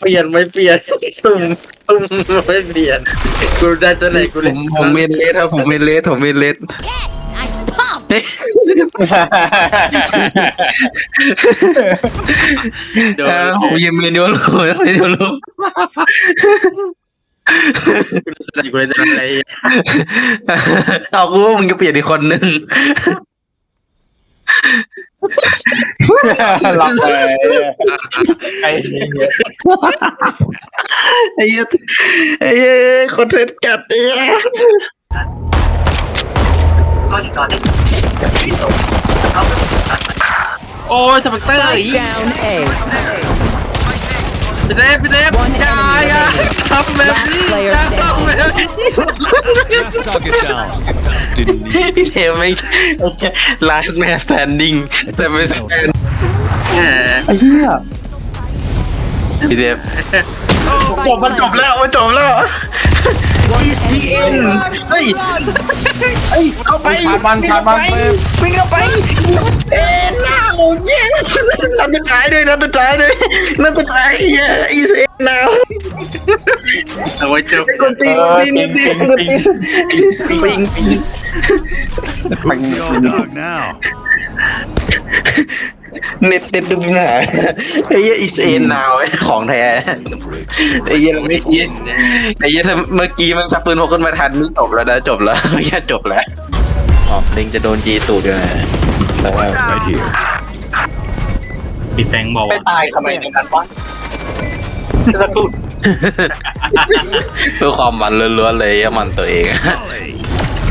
เปลี่ยนไม่เปลี่ยนตุ้มตุ้มไม่เปลี่ยนกูได้ตัวไหนกูผเลยมผมเมนเลสครับผมเมนเลสผมเมนเลส Yes, I pump. โดเออผมยิงเมนเดียวรู้เมนเดียวรู้กูเลยตัวอะไรเอากูว่ามึงจะเปลี่ยนอีกคนนึง หลับเลยไอ้เหี้ยไอ้เหี้ยไอ้เหี้ยคนเทนจัดเอ้ยโอ้ยสมัครเตอร์ down A. พี่เดฟพี่เดฟอย่าอย่าทำแบบนี้อย่าทำแบบนี้ Last target down. Didn't need พี่เทมไม่ไลฟ์แมสแตนดิ้งแต่ไม่สแตนแหมไอ้เหี้ยพี่เทมจบมันจบแล้วมันจบแล้ว E N เฮ้ยเฮ้ยเข้าไปผ่านมันผ่านมันวิ่งเข้าไปเอ็นน่าโอ้ยนัดสุดท้ายด้วยนัดสุดท้ายด้วยนัดสุดท้ายเย้อีเอ็นนาว เอาไว้จบไอ้คนตีคนตีคนตีคนตีปิงปิง Who's the old dog now? เน็ตเน็ตดูปัญหาไอ้เหี้ยอีเอ็นนาวไอ้ของแท้ไอ้เหี้ยเราไม่ยินไอ้เหี้ยถ้าเมื่อกี้มันชักปืนพกขึ้นมาทันนี่จบแล้วนะจบแล้วไม่ใช่จบแล้วอ๋อเล็งจะโดนจีตูดเลยแต่ว่า Right here. พี่แฟงบอกไม่ว่าตายทำไมกันวะเพื่อความมันล้วนๆเลยอะมันตัวเอง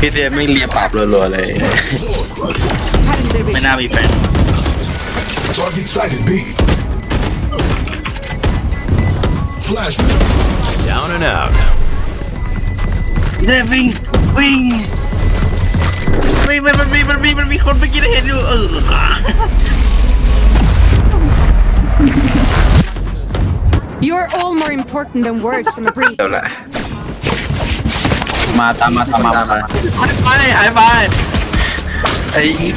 พี่เดมไม่เลียปากรัวๆเลย ไม่น่ามีแฟน Target sighted B. Flashbang. Down and out. เดฟวิ่งวิ่งวิ่งมันมันมีมันมีมันมีคนเมื่อกี้ได้เห็นอยู่เออ You're all more important than words in a brief. เดี๋ยวละมาตามมาตามมาตามมา หายไป หายไป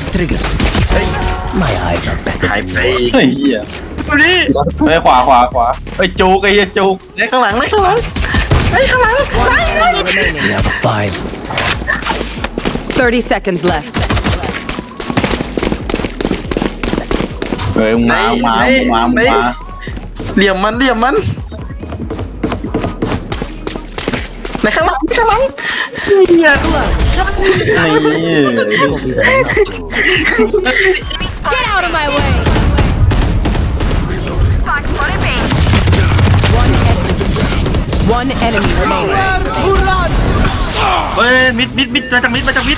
ไอ้ไอ้หายไปเฮ้ยเหี้ยดูนี่เฮ้ยขวาขวาขวาเฮ้ยจุกไอ้เหี้ยจุกไอ้ข้างหลังไอ้ข้างหลัง One enemy remaining. Thirty seconds left. เฮ้ยมึงมามึงมามึงมามึงมาเหลี่ยมมันเหลี่ยมมันในข้างหลังข้างหลังนี่ Get out of my way. One enemy remaining. เฮ้ยมิดมิดมิดมาจากมิดมาจากมิด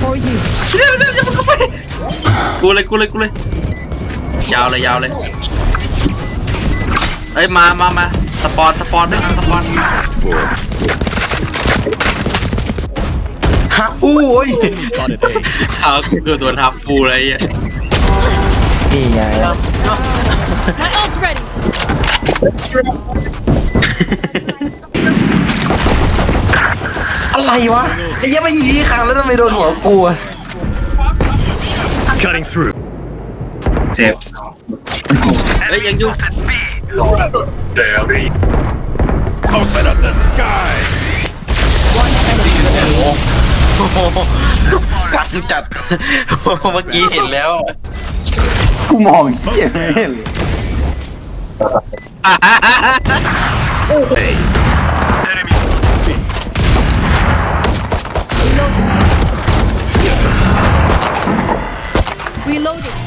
For you. เร็วเร็วอย่ามึงเข้าไปกูเลยกูเลยกูเลยยาวเลยยาวเลยเอ้ยมามามาสปอนสปอนด้วยนะสปอน ฮะอู้โอ้ย Spotted A. เอาคือโดนทับฟูเลยไอ้เหี้ยนี่ไง My ult's ready. อะไรวะไอ้เหี้ยังไม่ยีครั้งแล้วทำไมโดนหัวกูอะ Cutting through. เจ็บเฮ้ยยังอยู่ Open up the sky. One enemy remaining. การจัด เมื่อกี้เห็นแล้ว กูมองเหี้ยไม่เห็นเลย Reloading.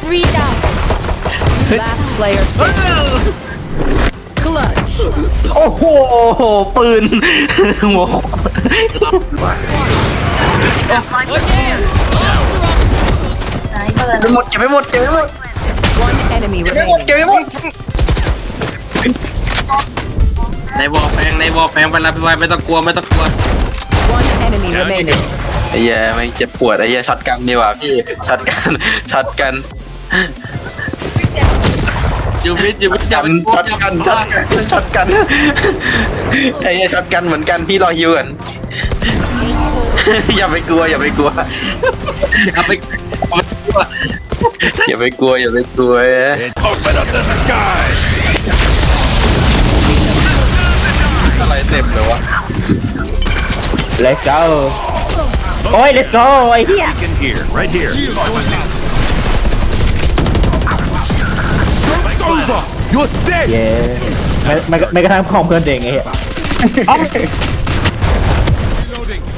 Three down. Last player standing. Clutch. โอ้โห ปืนหัวไม่หมดเก็บไม่หมดเก็บไม่หมด One enemy เก็บไม่หมด remaining. เก็บไม่หมดในวอลแฟงในวอลแฟงไปแล้วพี่วายไม่ต้องกลัวไม่ต้องกลัว One enemy remaining. ไอ้เหี้ยไม่เจ็บปวดไอ้เหี้ยช็อตกันดีกว่าพี่ช็อตกันช็อตกัน ยูมิดยูมิดอย่ากัไปนกลัวช็อตอย่ากันไปช็อตกันช็อตกันไอ้เหี้ยช็อตกันเหมือนกันพี่รอฮิวกันอย่าไปกลัวอย่าไปกลัวอย่าไปกลัวอย่าไปกลัวอย่าไปกลัว Open up the sky! อะไรเต็มเลยวะ let's go โอ้ย let's go ไอ้เหี้ย over! You're dead! เย้ไม่ไม่ไม่กระทั่งของเพื่อนเองไอ้เหี้ย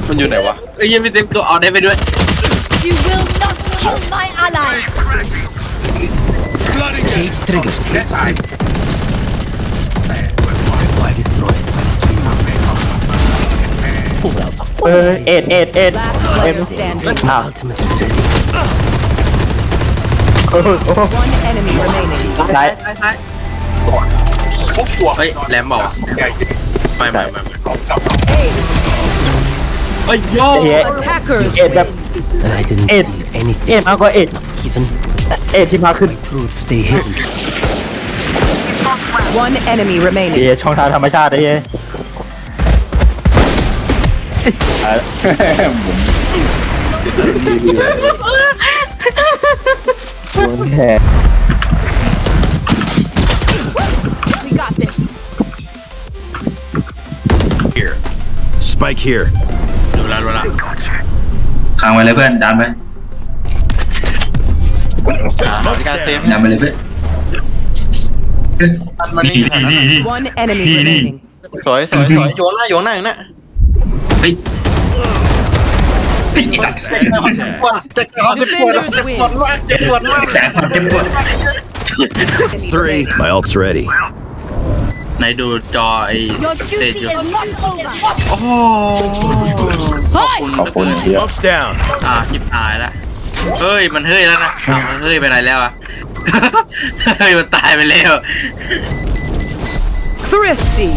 มันอยู่ไหนวะเอ้ยยังไม่เต็มตัวเอาได้ไปด้วย You will not kill my allies. Bloody Cage เออเอ็ดเอ็ดเอ็ด Last เอ็ player ม standing. อ้าวโอ้โหโอ้โห One enemy remaining. ซ้ายซ้ายซ้ายเฮ้ยแหลมบอกไม่ไม่ไม่เฮ้ยโอ้เหี้ย Attackers เอ็ดแบบ I didn't เอ็ด feel anything, เอ็ดมากกว่าเอ็ด even เอ็ดที่มาขึ้น truth stay hidden. One enemy ไอ้ remaining. เหี้ยช่องทางธรรมชาติไอ้เหี้ ยบุญแห่ We got this. here. Spike here. ดูแลดูแลค้างไว้เลยเพื่อนดันไป Smoke's การเซฟ down. ดันไปเลยเพื่อนมันนี่อยู่ไหนนะ One enemy remaining. สวยสวยสวยโยนหน้าโยนหน้าอย่างนั้นเฮ้ย เฮ้ยตัดปวดจะปวดจะปวดจะปวดมากจะปวดมากแสงความเจ็บปวด Three. My ult's ready. ไหนดูจอไอ้ Your สเตจ duty อยู่ is not over. โอ้โหขอบคุณขอบคุณเหี้ย Smoke's down. อ่าจิบหายแล้วเฮ้ยมันเฮ้ยแล้วนะอ้าวมันเฮ้ยไปไหนแล้วอะ เฮ้ยมันตายไปแล้ว Thrifty.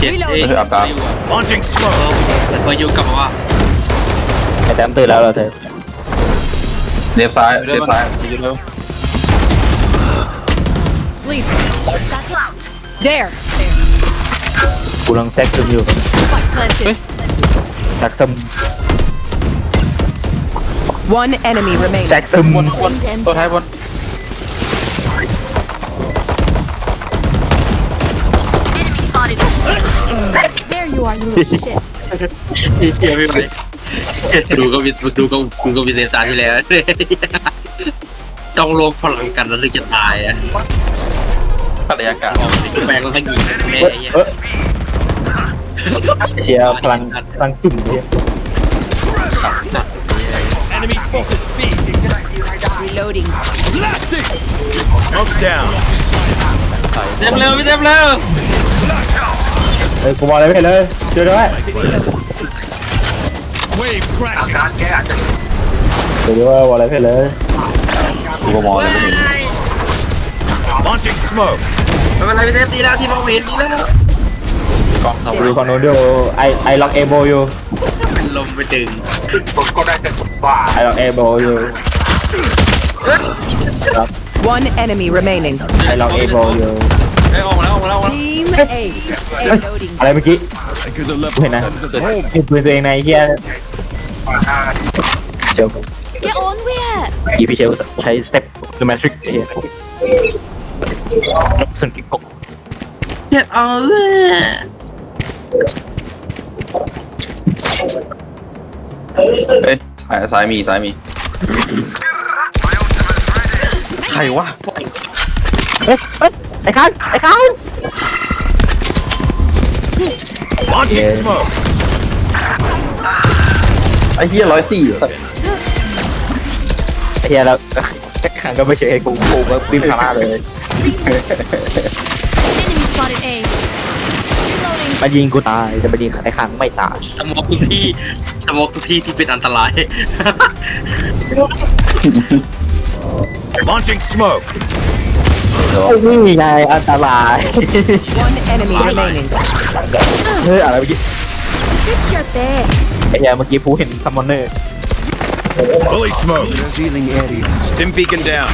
เจ็ดเอ้ยเอาตาม Launching smoke. แต่พออยู่กลับมาว่าไอ้แต้มตื่นแล้วเหราเธอเลี้ยวซ้ายเลี้ยวซ้ายอยู่แล้ว Sleep. There. กูกำลังแซกซึมอยู่ Spike planted. แซกซึม One enemy แซ remaining. กซึม บนบนตัวท้ายบน There you are, you little shit. เฮียไม่ไหวดูก็มีดูก็ดูก็มีเซนตาที่แล้วต้องรวมพลังกันแล้วถึงจะตายอะภรรยากาศแปลงแล้วก็ยิงแม่เหี้ยเอ้ยเชียร์พลังพลังจุ่มเนี่ย Enemy spotted. B. Reloading. Blasting. Smoke's down. เต็มเร็วพี่เต็มเร็ว ฮ้ยกูมองอะไรไม่เห็นเลยช่วยด้วย Wave crashing. ช่วยด้วยมองอะไรไม่เห็นเลยกูก็มองอะไรไม่เห็น Launching smoke. ไม่เป็นไรพี่เต็มตีแล้วที่มองไม่เห็นดีแล้วกองสองดูฝั่งนู้นดูไอไอล็อกเอโบอยู่เป็นลมไปดึงไอล็อกเอโบอยู่ One enemy remaining. ไอล็อกเอโบอยู่ เอ้ยออกมาแล้วออกมาแล้วออกมาแล้ว Team Ace. เอ้ยอะไรเมื่อกี้ You're the กูเห็นนะ level. ยิงปืนตัวเองในเฮียเชล Get on with it. กีพี่เชลใช้สเต็ปดูแมทริกเฮียสุนกิกกเจ็ดเอาเลยเอ้ยซ้ายซ้ายมีซ้ายมีใครวะเฮ้ยเฮ้ย ไอ้คันไอ้คัน Launching Yeah. smoke. ไอ้เหี้ยร้อยสี่ไอ้เฮียแล้วขังก็ไม่ใช่ไอ้กูกูก็วิ่งพาราเลย Enemy spotted A. Reloading. มายิงกูตายจะมายิงไอ้ขังไม่ตายสมองทุกที่สมองทุกที่ที่เป็นอันตราย Launching smoke. นี่ไงอันตราย One enemy remaining. เฮ้ยอะไรเมื่อกี้ Did your best. ไอ้เฮียเมื่อกี้ผู้เห็นซัมมอนเนอร์ Fully smoked. Revealing area. Stim beacon down.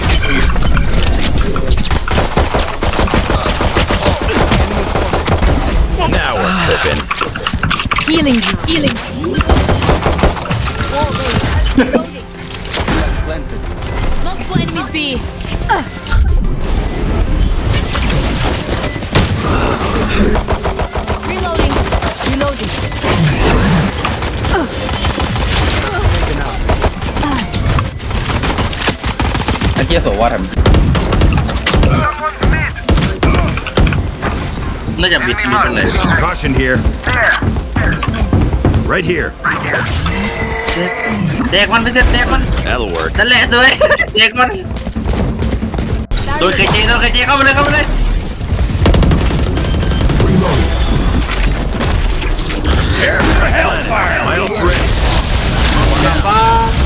Now we're cooking. Healing you. Healing. Multiple enemies B. ไอ้เหี้ยโสว่าทำน่าจะบิดบิดกันเลย Caution here. Right here. เด็กมันไม่ใช่เด็กมัน That'll work. นั่นแหละสวย เด็กมันโดนเคเจโดนเคเจเข้ามาเลยเข้ามาเลย Hellfire! My ult's ready. Suppressing.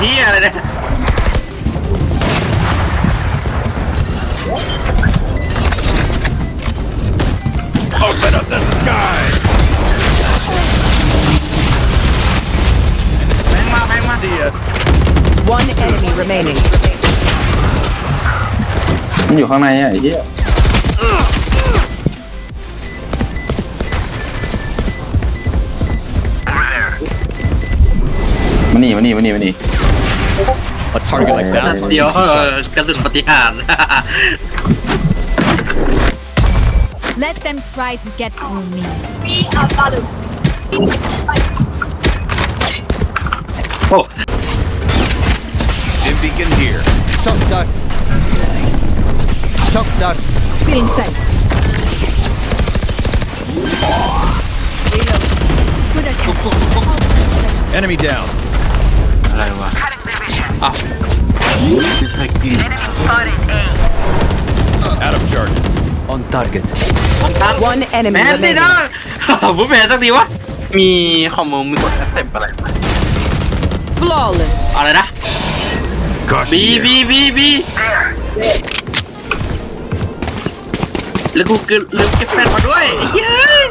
เฮียอะไรเนี่ย Open up the sky! แมงมาแมงมา See ya. One enemy remaining. มันอยู่ข้างในอะไอ้เหี้ยมานี่มานี่มานี่มานี่ A target like นัดเดียวเออกระสุนปฏิหาร Let them try to get through me. โอ้ Stim beacon here. Shock dart. Shock dart. Still in sight. Enemy down. อะไรวะ อ้าวไม่ใช่กิน Out of charge. On target. มันทัน One enemy แมนดิ remaining. นะผมแมนสักทีวะ มีคอมมูมีกดแอคเซปอะไรไหม Flawless. อะไรนะ Caution บี here. บีบีบีแล้วกูเกินลืมเก็บแฟนมาด้วยเย้ย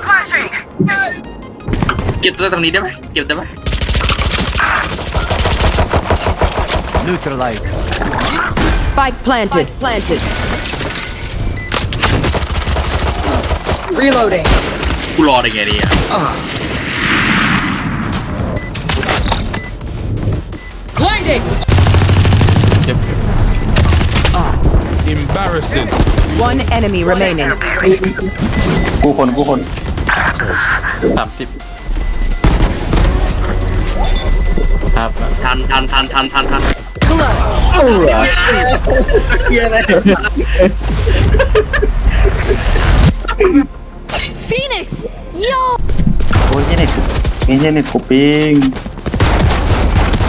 เก็บตัวตรงนี้ได้ไหมเก็บได้ไหม Neutralized. Spike planted. Planted. Reloading. กูรอได้ไงเนี่ย Blinding. Embarrassing. One enemy remaining. กูคนกูคน สามสิบครับ ทันทันทันทันทันทัน clutch. All right. yeah. Phoenix, yo.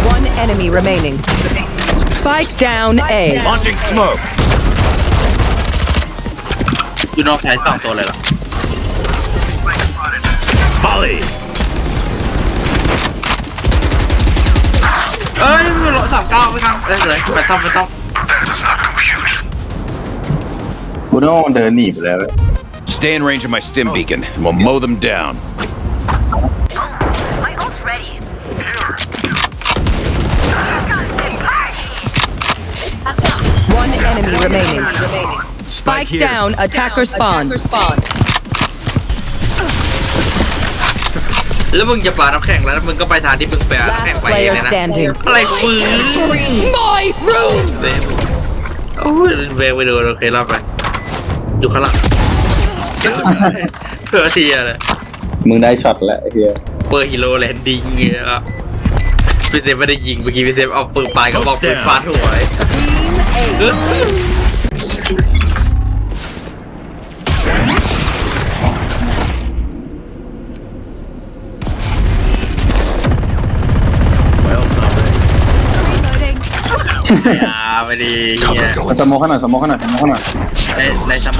One enemy remaining. Spike down A. Launching smoke. You don't have to Molly. เอ้ยไม่รู้สามเก้าไม่ต้องเอ้ยเลยไม่ต้องไม่ต้อง กูนึกว่ามันเดินหนีไปแล้ว Stay in range of my stim beacon, and we'll mow them down. My ult's ready. One enemy remaining. Spike here. down. Attacker spawn. แล้วมึงจะปาน้ำแข็งแล้วมึงก็ไปทางที่มึงไปเอาน้ำแข็ง Last ไปเอง player เลยนะ standing. อะไรของมึง My room. เซฟโอ้ยเวงไปดูโอเครอบไปอยู่ข้างหลังเพื่อเทียเลยมึงได้ช็อตแล้วไอ้เหี้ยเปิดฮีโร่แลนดิ้งเงี้ยครับพี่เซฟไม่ได้ยิงเมื่อกี้พี่เซฟเอาปืนปลายกระบอกปืนฟาดหัว ย่าไปดีเงี้ยมาสโมกขนาดสโมกขนาดสโมกขนาดในในสม